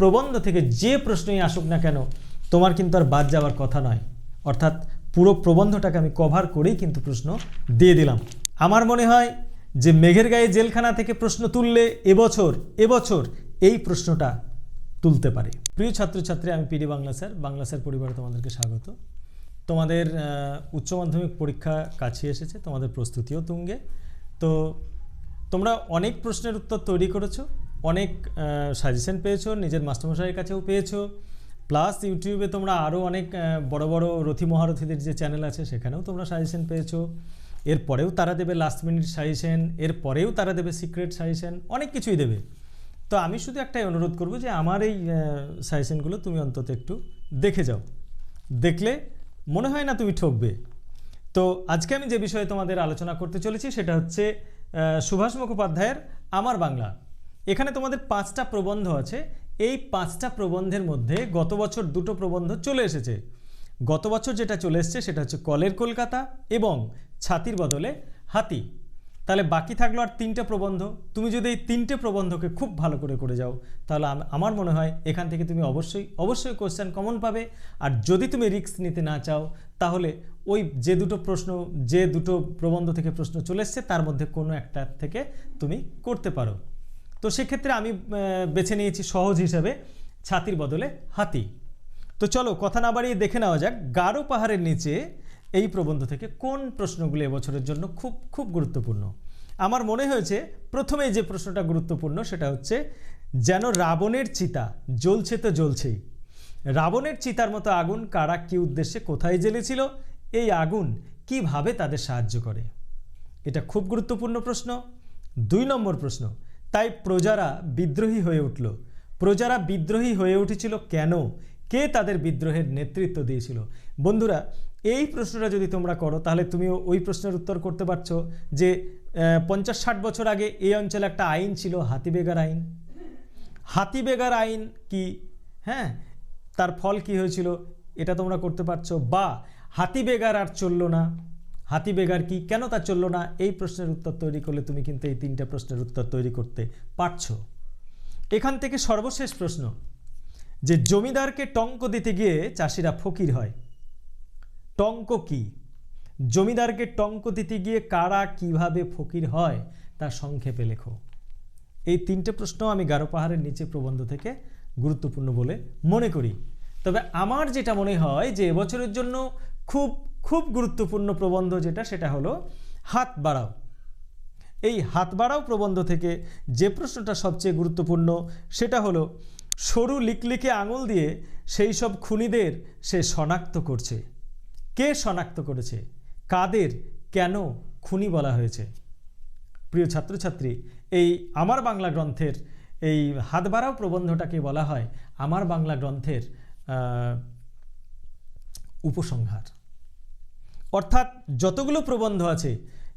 প্রবন্ধ থেকে যে প্রশ্নই আসুক না কেন, তোমার কিন্তু আর বাদ যাওয়ার কথা নয়। অর্থাৎ পুরো প্রবন্ধটাকে আমি কভার করেই কিন্তু প্রশ্ন দিয়ে দিলাম। আমার মনে হয় যে মেঘের গায়ে জেলখানা থেকে প্রশ্ন তুললে এবছর এবছর এই প্রশ্নটা তুলতে পারে। প্রিয় ছাত্রছাত্রী, আমি PD Bangla sir Bangla sir পরিবারে তোমাদেরকে স্বাগত। তোমাদের উচ্চ মাধ্যমিক পরীক্ষা কাছে এসেছে, তোমাদের প্রস্তুতিও তুঙ্গে। তো তোমরা অনেক প্রশ্নের উত্তর তৈরি করেছ অনেক সাজেশন পেয়েছ, নিজের মাস্টারমশাইয়ের কাছেও পেয়েছ। প্লাস ইউটিউবে তোমরা আরও অনেক বড় বড় রথি মহারথীদের যে চ্যানেল আছে, সেখানেও তোমরা সাজেশন পেয়েছ। এরপরেও তারা দেবে লাস্ট মিনিট সাজেশন এরপরেও তারা দেবে সিক্রেট সাজেশন অনেক কিছুই দেবে। তো আমি শুধু একটাই অনুরোধ করব যে আমার এই সাজেশনগুলো তুমি অন্তত একটু দেখে যাও। দেখলে মনে হয় না তুমি ঠকবে। তো আজকে আমি যে বিষয়ে তোমাদের আলোচনা করতে চলেছি, সেটা হচ্ছে সুভাষ মুখোপাধ্যায়ের আমার বাংলা। এখানে তোমাদের পাঁচটা প্রবন্ধ আছে। এই পাঁচটা প্রবন্ধের মধ্যে গত বছর দুটো প্রবন্ধ চলে এসেছে। গত বছর যেটা চলে এসেছে সেটা হচ্ছে কলের কলকাতা এবং ছাতির বদলে হাতি। তাহলে বাকি থাকল আর তিনটে প্রবন্ধ। তুমি যদি এই তিনটে প্রবন্ধকে খুব ভালো করে করে যাও, তাহলে আমার মনে হয় এখান থেকে তুমি অবশ্যই অবশ্যই কোশ্চেন কমন পাবে। আর যদি তুমি রিস্ক নিতে না চাও, তাহলে ওই যে দুটো প্রশ্ন, যে দুটো প্রবন্ধ থেকে প্রশ্ন চলে এসছে, তার মধ্যে কোনো একটা থেকে তুমি করতে পারো। তো সেক্ষেত্রে আমি বেছে নিয়েছি সহজ হিসাবে ছাতির বদলে হাতি। তো চলো কথা না বাড়িয়ে দেখে নেওয়া যাক গারো পাহাড়ের নিচে এই প্রবন্ধ থেকে কোন প্রশ্নগুলো এবছরের জন্য খুব খুব গুরুত্বপূর্ণ। আমার মনে হয়েছে প্রথমে যে প্রশ্নটা গুরুত্বপূর্ণ সেটা হচ্ছে, যেন রাবণের চিতা জ্বলছে তো জ্বলছেই। রাবণের চিতার মতো আগুন কারা কী উদ্দেশ্যে কোথায় জ্বেলেছিল? এই আগুন কীভাবে তাদের সাহায্য করে? এটা খুব গুরুত্বপূর্ণ প্রশ্ন। দুই নম্বর প্রশ্ন তাই প্রজারা বিদ্রোহী হয়ে উঠল। প্রজারা বিদ্রোহী হয়ে উঠেছিল কেন? কে তাদের বিদ্রোহের নেতৃত্ব দিয়েছিল? বন্ধুরা, এই প্রশ্নটা যদি তোমরা করো, তাহলে তুমিও ওই প্রশ্নের উত্তর করতে পারছ যে পঞ্চাশ ষাট বছর আগে এই অঞ্চলে একটা আইন ছিল, হাতিবেগার আইন। হাতিবেগার আইন কি? হ্যাঁ তার ফল কি হয়েছিল? এটা তোমরা করতে পারছ। বা, হাতিবেগার আর চলল না। হাতিবেগার কি? কেন তা চলল না? এই প্রশ্নের উত্তর তৈরি করলে তুমি কিন্তু এই তিনটা প্রশ্নের উত্তর তৈরি করতে পারছ। এখান থেকে সর্বশেষ প্রশ্ন, যে জমিদারকে টঙ্ক দিতে গিয়ে চাষিরা ফকির হয়, টঙ্ক কি? জমিদারকে টঙ্ক দিতে গিয়ে কারা কীভাবে ফকির হয়, তা সংক্ষেপে লেখো। এই তিনটে প্রশ্ন আমি গারো পাহাড়ের নিচে প্রবন্ধ থেকে গুরুত্বপূর্ণ বলে মনে করি। তবে আমার যেটা মনে হয় যে এবছরের জন্য খুব খুব গুরুত্বপূর্ণ প্রবন্ধ যেটা, সেটা হলো হাত বাড়াও। এই হাত বাড়াও প্রবন্ধ থেকে যে প্রশ্নটা সবচেয়ে গুরুত্বপূর্ণ, সেটা হলো সরু লিকলিকে আঙুল দিয়ে সেই সব খুনিদের সে শনাক্ত করছে। কে শনাক্ত করেছে? কাদের কেন খুনি বলা হয়েছে? প্রিয় ছাত্রছাত্রী, এই আমার বাংলা গ্রন্থের এই হাত বাড়াও প্রবন্ধটাকে বলা হয় আমার বাংলা গ্রন্থের উপসংহার। অর্থাৎ যতগুলো প্রবন্ধ আছে,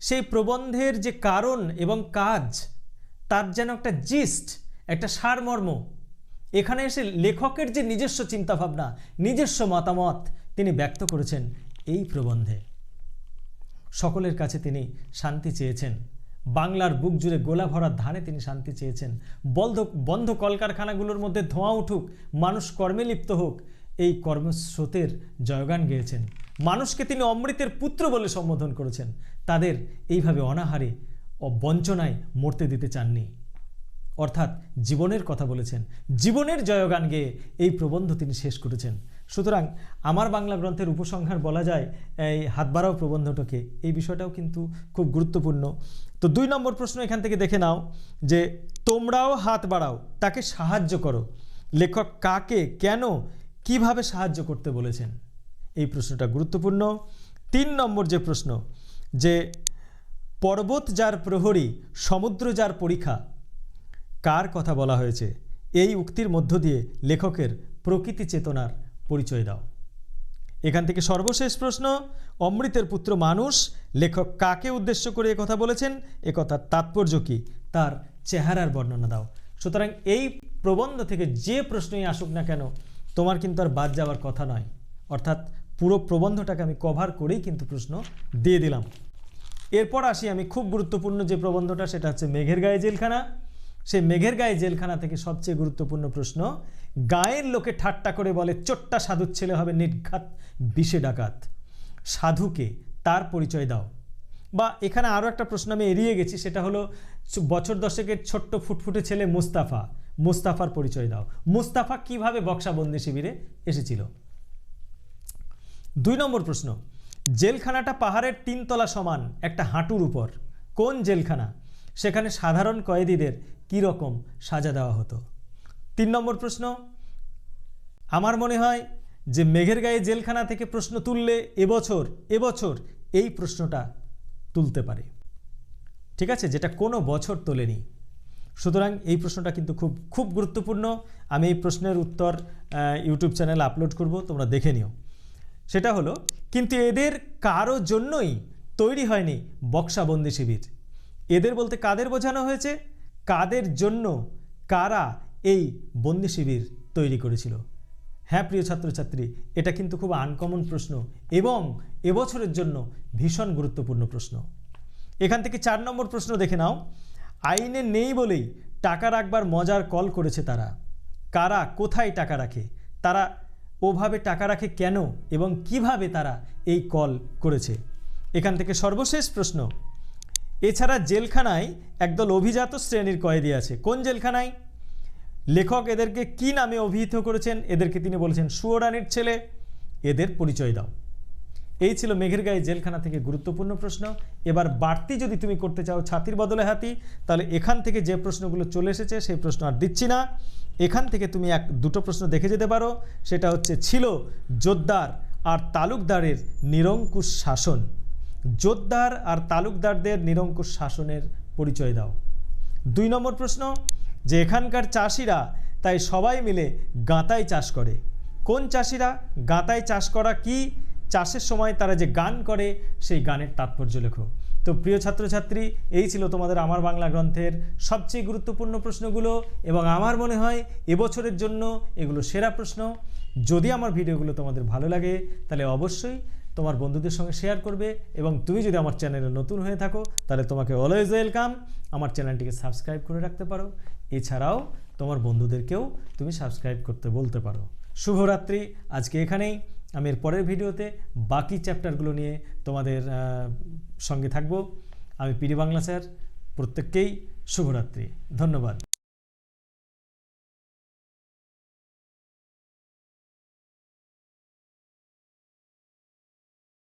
সেই প্রবন্ধের যে কারণ এবং কাজ, তার যেন একটা জিস্ট, একটা সারমর্ম। এখানে এসে লেখকের যে নিজস্ব চিন্তাভাবনা, নিজস্ব মতামত তিনি ব্যক্ত করেছেন এই প্রবন্ধে। সকলের কাছে তিনি শান্তি চেয়েছেন। বাংলার বুক জুড়ে গোলা ভরা ধানে তিনি শান্তি চেয়েছেন। বন্ধ বন্ধ কলকারখানাগুলোর মধ্যে ধোঁয়া উঠুক, মানুষ কর্মে লিপ্ত হোক, এই কর্মস্রোতের জয়গান গেয়েছেন। মানুষকে তিনি অমৃতের পুত্র বলে সম্বোধন করেছেন। তাদের এইভাবে অনাহারে ও বঞ্চনায় মরতে দিতে চাননি। অর্থাৎ জীবনের কথা বলেছেন। জীবনের জয়গান গেয়ে এই প্রবন্ধ তিনি শেষ করেছেন। সুতরাং আমার বাংলা গ্রন্থের উপসংহার বলা যায়, এই হাত বাড়াও প্রবন্ধটাকে। এই বিষয়টাও কিন্তু খুব গুরুত্বপূর্ণ। তো দুই নম্বর প্রশ্ন এখান থেকে দেখে নাও যে, তোমরাও হাত বাড়াও, তাকে সাহায্য করো। লেখক কাকে, কেন, কীভাবে সাহায্য করতে বলেছেন? এই প্রশ্নটা গুরুত্বপূর্ণ। তিন নম্বর যে প্রশ্ন, যে পর্বত যার প্রহরী, সমুদ্র যার পরীক্ষা, কার কথা বলা হয়েছে? এই উক্তির মধ্য দিয়ে লেখকের প্রকৃতি চেতনার পরিচয় দাও। এখান থেকে সর্বশেষ প্রশ্ন, অমৃতের পুত্র মানুষ, লেখক কাকে উদ্দেশ্য করে কথা বলেছেন? একথার তাৎপর্য কী? তার চেহারার বর্ণনা দাও। সুতরাং এই প্রবন্ধ থেকে যে প্রশ্নই আসুক না কেন, তোমার কিন্তু আর বাদ যাওয়ার কথা নয়। অর্থাৎ পুরো প্রবন্ধটাকে আমি কভার করেই কিন্তু প্রশ্ন দিয়ে দিলাম। এরপর আসি আমি খুব গুরুত্বপূর্ণ যে প্রবন্ধটা, সেটা হচ্ছে মেঘের গায়ে জেলখানা। সেই মেঘের গায়ে জেলখানা থেকে সবচেয়ে গুরুত্বপূর্ণ প্রশ্ন, গায়ের লোকে ঠাট্টা করে বলে, চোট্টা সাধুর ছেলে হবে নির্ঘাত, বিষে ডাকাত। সাধুকে তার পরিচয় দাও। বা এখানে আরও একটা প্রশ্ন আমি এড়িয়ে গেছি, সেটা হলো বছর দশেকের ছোট্ট ফুটফুটে ছেলে মুস্তাফা, মুস্তাফার পরিচয় দাও। মুস্তাফা কীভাবে বক্সাবন্দি শিবিরে এসেছিল? দুই নম্বর প্রশ্ন, জেলখানাটা পাহাড়ের তিনতলা সমান, একটা হাঁটুর উপর। কোন জেলখানা? সেখানে সাধারণ কয়েদিদের কী রকম সাজা দেওয়া হতো? তিন নম্বর প্রশ্ন, আমার মনে হয় যে মেঘের গায়ে জেলখানা থেকে প্রশ্ন তুললে এবছর এবছর এই প্রশ্নটা তুলতে পারে। ঠিক আছে, যেটা কোনো বছর তোলেনি। সুতরাং এই প্রশ্নটা কিন্তু খুব খুব গুরুত্বপূর্ণ। আমি এই প্রশ্নের উত্তর ইউটিউব চ্যানেলে আপলোড করব, তোমরা দেখে নিও। সেটা হলো, কিন্তু এদের কারও জন্যই তৈরি হয়নি বক্সাবন্দি শিবির। এদের বলতে কাদের বোঝানো হয়েছে? কাদের জন্য কারা এই বন্দি শিবির তৈরি করেছিল? হ্যাঁ প্রিয় ছাত্রছাত্রী, এটা কিন্তু খুব আনকমন প্রশ্ন এবং এবছরের জন্য ভীষণ গুরুত্বপূর্ণ প্রশ্ন। এখান থেকে চার নম্বর প্রশ্ন দেখে নাও। আইনে নেই বলেই টাকা রাখবার মজার কল করেছে তারা। কারা কোথায় টাকা রাখে? তারা ওভাবে টাকা রাখে কেন এবং কীভাবে তারা এই কল করেছে? এখান থেকে সর্বশেষ প্রশ্ন। এছাড়া জেলখানায় একদল অভিজাত শ্রেণির কয়েদি আছে। কোন জেলখানায়? লেখক এদেরকে কি নামে অভিহিত করেছেন? এদেরকে তিনি বলেছেন, সুয়োরানির ছেলে। এদের পরিচয় দাও। এই ছিল মেঘের গায়ে জেলখানা থেকে গুরুত্বপূর্ণ প্রশ্ন। এবার বাড়তি যদি তুমি করতে চাও ছাতির বদলে হাতি, তাহলে এখান থেকে যে প্রশ্নগুলো চলে এসেছে সেই প্রশ্ন আর দিচ্ছি না। এখান থেকে তুমি এক, দুটো প্রশ্ন দেখে যেতে পারো। সেটা হচ্ছে, ছিল জোদ্দার আর তালুকদারের নিরঙ্কুশ শাসন? জোদ্দার আর তালুকদারদের নিরঙ্কুশ শাসনের পরিচয় দাও। দুই নম্বর প্রশ্ন, যে এখানকার চাষিরা, তাই সবাই মিলে গাঁতায় চাষ করে। কোন চাষিরা গাঁতায় চাষ করা কি? চাষের সময় তারা যে গান করে, সেই গানের তাৎপর্য লেখো। তো প্রিয় ছাত্রছাত্রী, এই ছিল তোমাদের আমার বাংলা গ্রন্থের সবচেয়ে গুরুত্বপূর্ণ প্রশ্নগুলো এবং আমার মনে হয় এবছরের জন্য এগুলো সেরা প্রশ্ন। যদি আমার ভিডিওগুলো তোমাদের ভালো লাগে, তাহলে অবশ্যই তোমার বন্ধুদের সঙ্গে শেয়ার করবে এবং তুমি যদি আমার চ্যানেলে নতুন হয়ে থাকো, তাহলে তোমাকে অলওয়েজ ওয়েলকাম আমার চ্যানেলটিকে সাবস্ক্রাইব করে রাখতে পারো। এছাড়াও তোমার বন্ধুদেরকেও তুমি সাবস্ক্রাইব করতে বলতে পারো। শুভরাত্রি। আজকে এখানেই। আমি এর পরের ভিডিওতে বাকি চ্যাপ্টারগুলো নিয়ে তোমাদের সঙ্গে থাকব। আমি পিডি বাংলা স্যার, প্রত্যেককেই শুভরাত্রি। ধন্যবাদ।